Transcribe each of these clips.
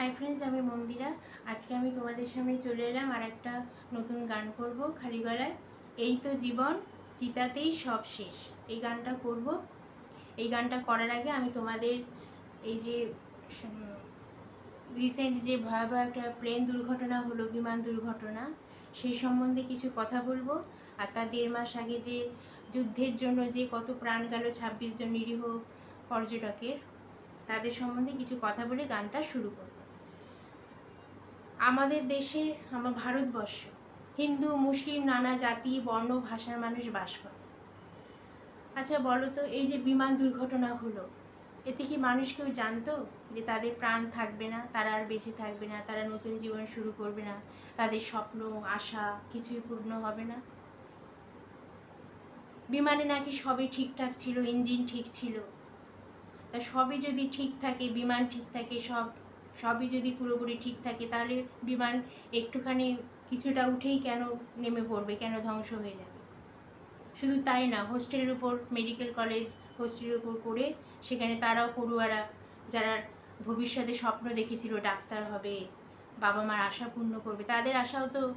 Hi friends আমি মন্দিরা। আজকে আমি তোমাদের সামনে চলে এলাম আর একটা নতুন গান করব খালি গলায়। এই তো জীবন, চিতাতেই সব শেষ। এই গানটা করব। এই গানটা করার আগে আমি তোমাদের এই যে রিসেন্ট যে ভয়াবহ একটা প্লেন দুর্ঘটনা হলো, বিমান দুর্ঘটনা সেই সম্বন্ধে কিছু কথা বলব। আর তার দেড় মাস আগে যে যুদ্ধের জন্য যে কত প্রাণ গেল ছাব্বিশ জন নিরীহ পর্যটকের, তাদের সম্বন্ধে কিছু কথা বলে গানটা শুরু করব। আমাদের দেশে আমার ভারতবর্ষ, হিন্দু, মুসলিম, নানা জাতি, বর্ণ, ভাষার মানুষ বাস করে। আচ্ছা বলো তো, এই যে বিমান দুর্ঘটনা হলো এতে কি মানুষ কেউ জানতো যে তাদের প্রাণ থাকবে না, তারা আর বেঁচে থাকবে না, তারা নতুন জীবন শুরু করবে না, তাদের স্বপ্ন, আশা কিছুই পূর্ণ হবে না? বিমানে নাকি সবই ঠিকঠাক ছিল, ইঞ্জিন ঠিক ছিল। তা সবই যদি ঠিক থাকে, বিমান ঠিক থাকে, সব সবই যদি পুরোপুরি ঠিক থাকে, তাহলে বিমান একটুখানি কিছুটা উঠেই কেন নেমে পড়বে, কেন ধ্বংস হয়ে যাবে? শুধু তাই না, হোস্টেলের উপর, মেডিকেল কলেজ হোস্টেলের উপর করে সেখানে তারাও পড়ুয়ারা, যারা ভবিষ্যতে স্বপ্ন দেখেছিল ডাক্তার হবে বাবা মার আশা পূর্ণ করবে, তাদের আশাও তো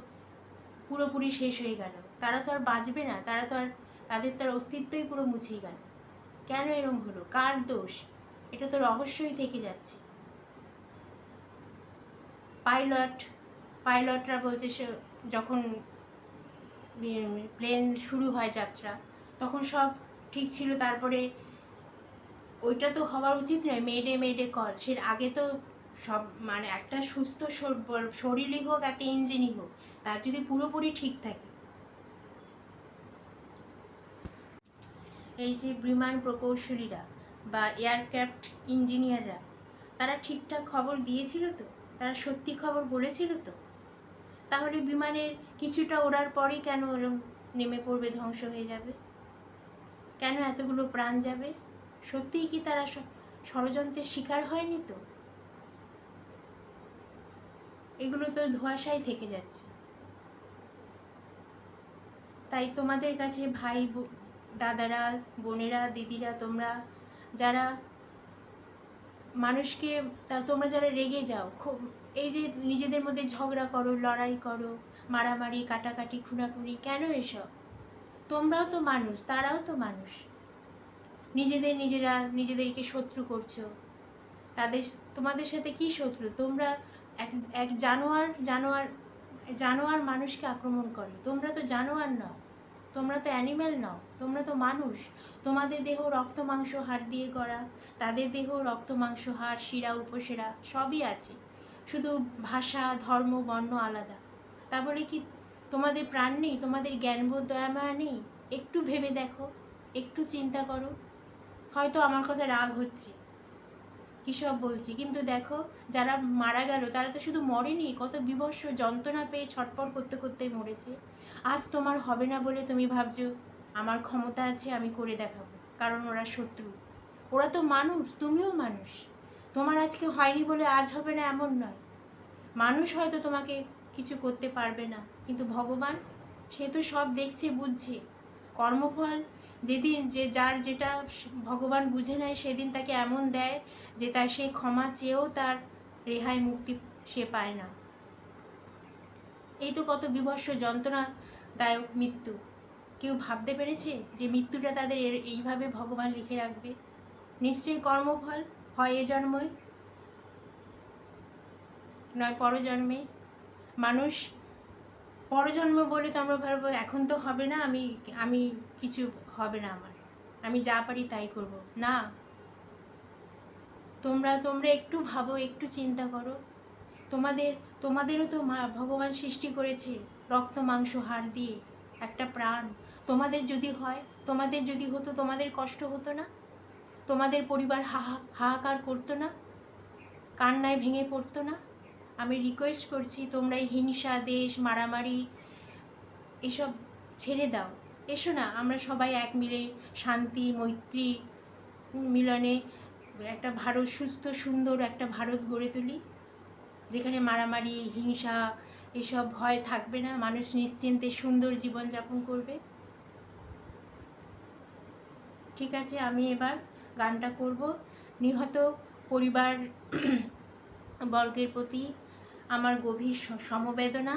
পুরোপুরি শেষ হয়ে গেল। তারা তো আর বাঁচবে না, তারা তো আর, তাদের তার অস্তিত্বই পুরো মুছেই গেল। কেন এরম হলো? কার দোষ? এটা তো রহস্যই থেকে যাচ্ছে। পাইলট, পাইলটরা বলছে সে যখন প্লেন শুরু হয় যাত্রা, তখন সব ঠিক ছিল। তারপরে ওইটা তো হওয়ার উচিত নয় মেডে মেডে কল সে আগে তো সব মানে একটা সুস্থ শরীরই হোক, একটা ইঞ্জিনই হোক, তার যদি পুরোপুরি ঠিক থাকে। এই যে বিমান প্রকৌশলীরা বা এয়ারক্রাফট ইঞ্জিনিয়াররা তারা ঠিকঠাক খবর দিয়েছিল তো? তারা সত্যি খবর বলেছিল তো? তাহলে বিমানের কিছুটা ওড়ার পরেই কেন ওরম নেমে পড়বে ধ্বংস হয়ে যাবে? কেন এতগুলো প্রাণ যাবে? সত্যিই কি তারা ষড়যন্ত্রের শিকার হয়নি তো? এগুলো তো ধোঁয়াশাই থেকে যাচ্ছে। তাই তোমাদের কাছে ভাই দাদারা, বোনেরা, দিদিরা, তোমরা, যারা মানুষকে তা তোমরা যারা রেগে যাও, খুব, এই যে নিজেদের মধ্যে ঝগড়া করো, লড়াই করো, মারামারি, কাটাকাটি, খুনাখুনি, কেন এসব? তোমরাও তো মানুষ, তারাও তো মানুষ। নিজেদের নিজেরা, নিজেদেরকে শত্রু করছ। তাদের তোমাদের সাথে কি শত্রু? তোমরা এক এক জানোয়ার জানোয়ার জানোয়ার মানুষকে আক্রমণ করে। তোমরা তো জানোয়ার নও। তোমরা তো অ্যানিম্যাল নও, তোমরা তো মানুষ। তোমাদের দেহ রক্ত, মাংস, হাড় দিয়ে গড়া। তাদের দেহ রক্ত, মাংস, হাড়, শিরা, উপশিরা সবই আছে। শুধু ভাষা, ধর্ম, বর্ণ আলাদা। তা বলে কি তোমাদের প্রাণ নেই? তোমাদের জ্ঞানবোধ, দয়ামায়া নেই? একটু ভেবে দেখো, একটু চিন্তা করো। হয়তো আমার কথা রাগ হচ্ছে। কী সব বলছি? কিন্তু দেখো, যারা মারা গেল, তারা তো শুধু মরেনি, কত বিভৎস যন্ত্রণা পেয়ে ছটপট করতে করতে মরেছে। আজ তোমার হবে না বলে তুমি ভাবছ, আমার ক্ষমতা আছে, আমি করে দেখাবো। কারণ ওরা শত্রু। ওরা তো মানুষ, তুমিও মানুষ। তোমার আজকে হয়নি বলে আজ হবে না এমন নয়। মানুষ হয়তো তোমাকে কিছু করতে পারবে না, কিন্তু ভগবান, সে তো সব দেখছে, বুঝছে। কর্মফল যেদিন যে যার যেটা ভগবান বুঝে নেয় সেদিন তাকে এমন দেয় যে তার সেই ক্ষমা চেয়েও তার রেহাই মুক্তি সে পায় না। এই তো কত বিভৎস যন্ত্রণাদায়ক মৃত্যু। কেউ ভাবতে পেরেছে যে মৃত্যুটা তাদের এইভাবে ভগবান লিখে রাখবে? নিশ্চয়ই কর্মফল হয় এ জন্মই। নয় পরজন্মে। মানুষ পরজন্ম বলে তো আমরা ভাববো এখন তো হবে না, আমি আমি কিছু হবে না আমার। আমি যা পারি তাই করব। না। তোমরা তোমরা একটু ভাবো, একটু চিন্তা করো। তোমাদের, তোমাদেরও তো মা, ভগবান সৃষ্টি করেছে রক্ত, মাংস, হাড় দিয়ে একটা প্রাণ। তোমাদের যদি হয়, তোমাদের যদি হতো, তোমাদের কষ্ট হতো না? তোমাদের পরিবার হাহা, হাহাকার করতো না? কান্নায় ভেঙে পড়তো না? আমি রিকোয়েস্ট করছি, তোমরা এই হিংসা, দেশ, মারামারি, এসব ছেড়ে দাও। এসো না, আমরা সবাই এক মিলে শান্তি, মৈত্রী মিলনে একটা ভারত সুস্থ, সুন্দর একটা ভারত গড়ে তুলি, যেখানে মারামারি, হিংসা এসব ভয় থাকবে না, মানুষ নিশ্চিন্তে সুন্দর জীবনযাপন করবে। ঠিক আছে, আমি এবার গানটা করব। নিহত পরিবার বর্গের প্রতি আমার গভীর সমবেদনা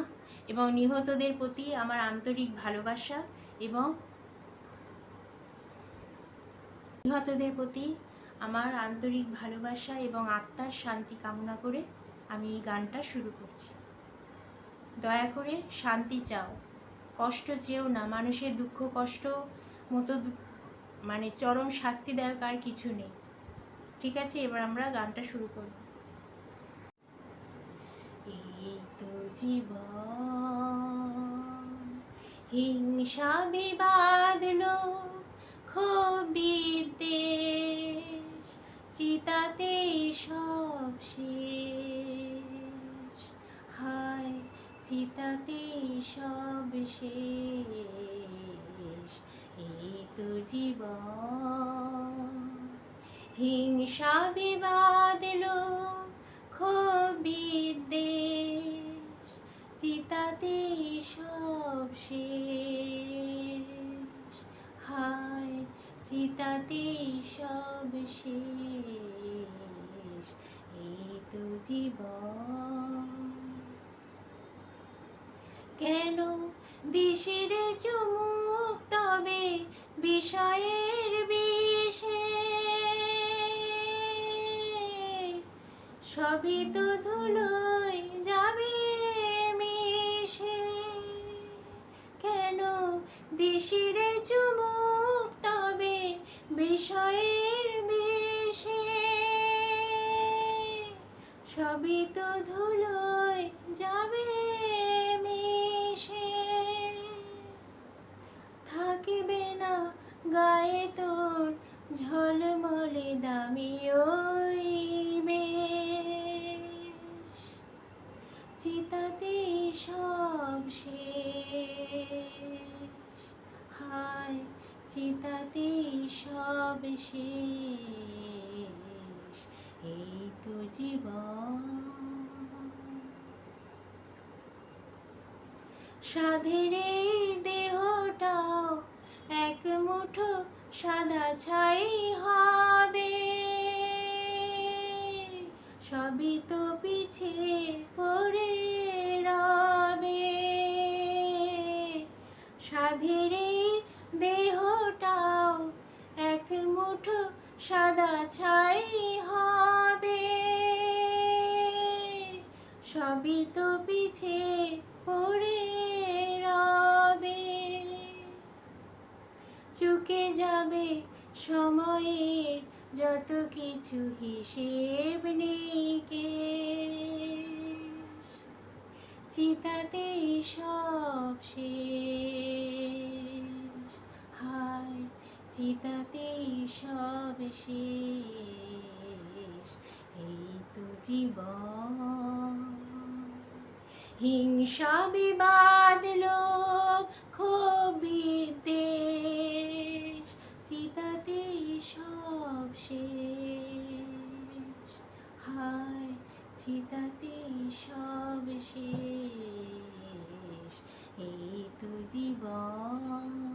এবং নিহতদের প্রতি আমার আন্তরিক ভালোবাসা। এবং নিহতদের প্রতি আমার আন্তরিক ভালোবাসা এবং আত্মার শান্তি কামনা করে আমি এই গানটা শুরু করছি। দয়া করে শান্তি চাও। কষ্ট চেও না, মানুষের দুঃখ, কষ্ট মতো মানে চরম শাস্তিদায়ক আর কিছু নেই। ঠিক আছে, এবার আমরা গানটা শুরু করব। এই তো জীবন হিংসা বিবাদ বিদ্বেষ, চিতাতে সব শেষ। হায়, চিতাতে সব শেষ। এই তো জীবন। হিংসা বিবাদ লোভ, ক্ষোভ বিদ্বেষ চিতাতে সব শেষ। হায় চিতাতে সব শেষ। এই তো জীবন। কেন বিষের চুমুক তবে বিষয়ের বিষে? সবই তো ধুলোয় বিষের চুমুক তবে বিষয়ের বিষে সবই তো ধুলোয় যাবে মিশে। থাকিবে না গায়ে তোর ঝলমলে দামি ওই বেশ। চিতাতে সব শেষ। হায় চিতাতে সব শেষ। এই তো জীবন। সাধের এই দেহটাও এক মুঠো সাদা ছাই হবে। সবই তো পিছে পড়ে রবে। সাধের এই দেহটাও এক মুঠো সাদা ছাই হবে। সবই তো পিছে পড়ে রবে। চুকে যাবে সময়ের যত কিছু হিসেব নেই কেশ। চিতাতে সব শেষ। চিতাতে সব শেষ। এই তো জীবন। হিংসা বিবাদ লোভ ক্ষোভ বিদ্বেষ। চিতাতে সব শেষ। হায়, চিতাতে সব শেষ। এই তো জীবন।